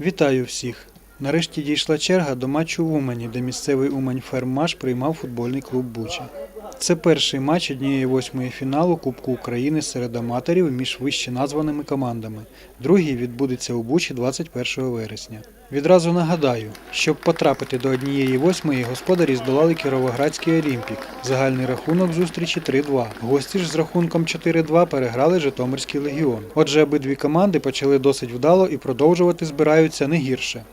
Вітаю всіх! Нарешті дійшла черга до матчу в Умані, де місцевий Умань Фермаш приймав футбольний клуб Буча. Це перший матч однієї восьмої фіналу Кубку України серед аматорів між вище названими командами. Другий відбудеться у Бучі 21 вересня. Відразу нагадаю, щоб потрапити до однієї восьмої, господарі здолали Кіровоградський Олімпік. Загальний рахунок зустрічі 3-2. Гості ж з рахунком 4-2 переграли Житомирський легіон. Отже, обидві команди почали досить вдало і продовжувати збираються не гірше.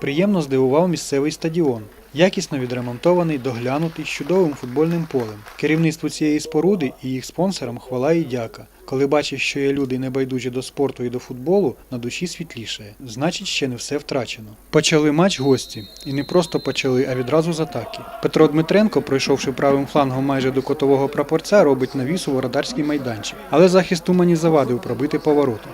Приємно здивував місцевий стадіон. Якісно відремонтований, доглянутий з чудовим футбольним полем. Керівництву цієї споруди і їх спонсорам хвала і дяка. Коли бачиш, що є люди небайдужі до спорту і до футболу, на душі світлішає. Значить, ще не все втрачено. Почали матч гості. І не просто почали, а відразу з атаки. Петро Дмитренко, пройшовши правим флангом майже до котового прапорця, робить навіс у вородарський майданчик. Але захист Умані завадив пробити повороту.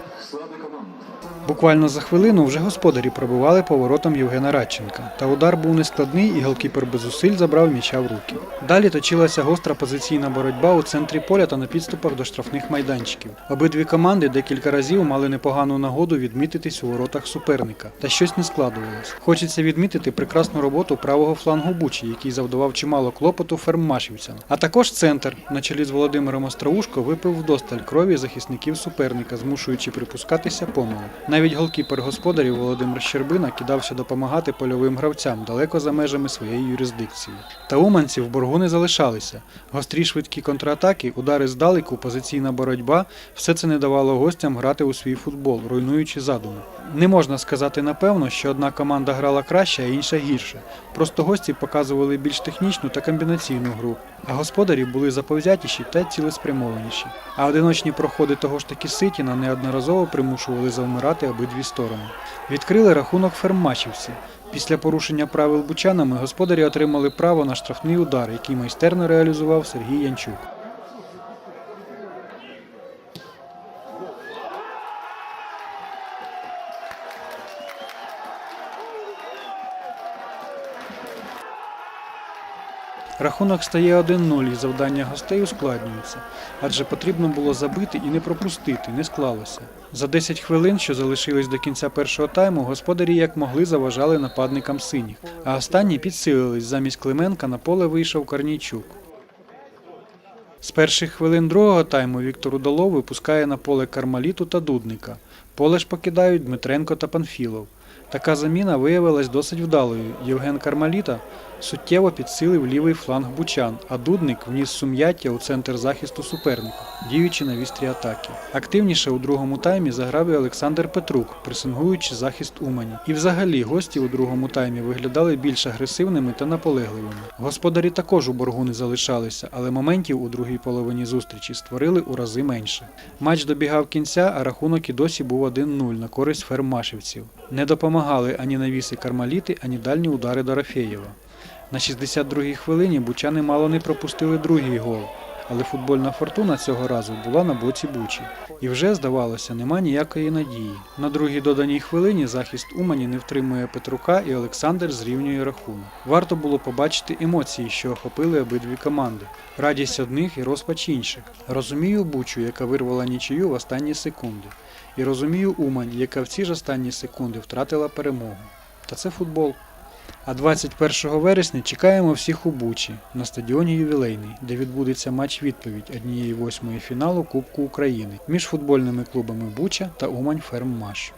Буквально за хвилину вже господарі пробивали поворотом Євгена Радченка. Та удар був нескладний і голкіпер без зусиль забрав м'яча в руки. Далі точилася гостра позиційна боротьба у центрі поля та на підступах до штрафних майданчиків. Обидві команди декілька разів мали непогану нагоду відмітитись у воротах суперника. Та щось не складувалось. Хочеться відмітити прекрасну роботу правого флангу Бучі, який завдавав чимало клопоту фермашівцям. А також центр на чолі з Володимиром Остроушко випив вдосталь крові захисників суперника, змушуючи припускатися помилок. Навіть голкіпер господарів Володимир Щербина кидався допомагати польовим гравцям далеко за межами своєї юрисдикції. Та уманці в боргу не залишалися. Гострі швидкі контратаки, удари здалеку, позиційна боротьба все це не давало гостям грати у свій футбол, руйнуючи задуми. Не можна сказати напевно, що одна команда грала краще, а інша гірше. Просто гості показували більш технічну та комбінаційну гру, а господарі були заповзятіші та цілеспрямованіші. А одиночні проходи того ж таки Ситіна неодноразово примушували завмирати обидві сторони. Відкрили рахунок фермачівці. Після порушення правил бучанами господарі отримали право на штрафний удар, який майстерно реалізував Сергій Янчук. Рахунок стає 1-0 і завдання гостей ускладнюється, адже потрібно було забити і не пропустити, не склалося. За 10 хвилин, що залишились до кінця першого тайму, господарі як могли заважали нападникам синіх, а останні підсилились. Замість Клименка на поле вийшов Корнійчук. З перших хвилин другого тайму Віктор Удалов випускає на поле Кармаліту та Дудника. Поле ж покидають Дмитренко та Панфілов. Така заміна виявилась досить вдалою. Євген Кармаліта суттєво підсилив лівий фланг Бучан, а Дудник вніс сум'яття у центр захисту суперника, діючи на вістрі атаки. Активніше у другому таймі заграв і Олександр Петрук, пресингуючи захист Умані. І взагалі гості у другому таймі виглядали більш агресивними та наполегливими. Господарі також у боргу не залишалися, але моментів у другій половині зустрічі створили у рази менше. Матч добігав кінця, а рахунок і досі був 1-0 на користь фермашівців. Не допомагали ані навіси Кармаліти, ані дальні удари Дорофєєва. На 62-й хвилині бучани мало не пропустили другий гол, але футбольна фортуна цього разу була на боці Бучі. І вже, здавалося, нема ніякої надії. На другій доданій хвилині захист Умані не втримує Петрука і Олександр зрівнює рахунок. Варто було побачити емоції, що охопили обидві команди. Радість одних і розпач інших. Розумію Бучу, яка вирвала нічию в останні секунди. І розумію Умань, яка в ці ж останні секунди втратила перемогу. Та це футбол. А 21 вересня чекаємо всіх у Бучі на стадіоні Ювілейний, де відбудеться матч відповідь однієї восьмої фіналу Кубку України між футбольними клубами Буча та Умань Ферммаш.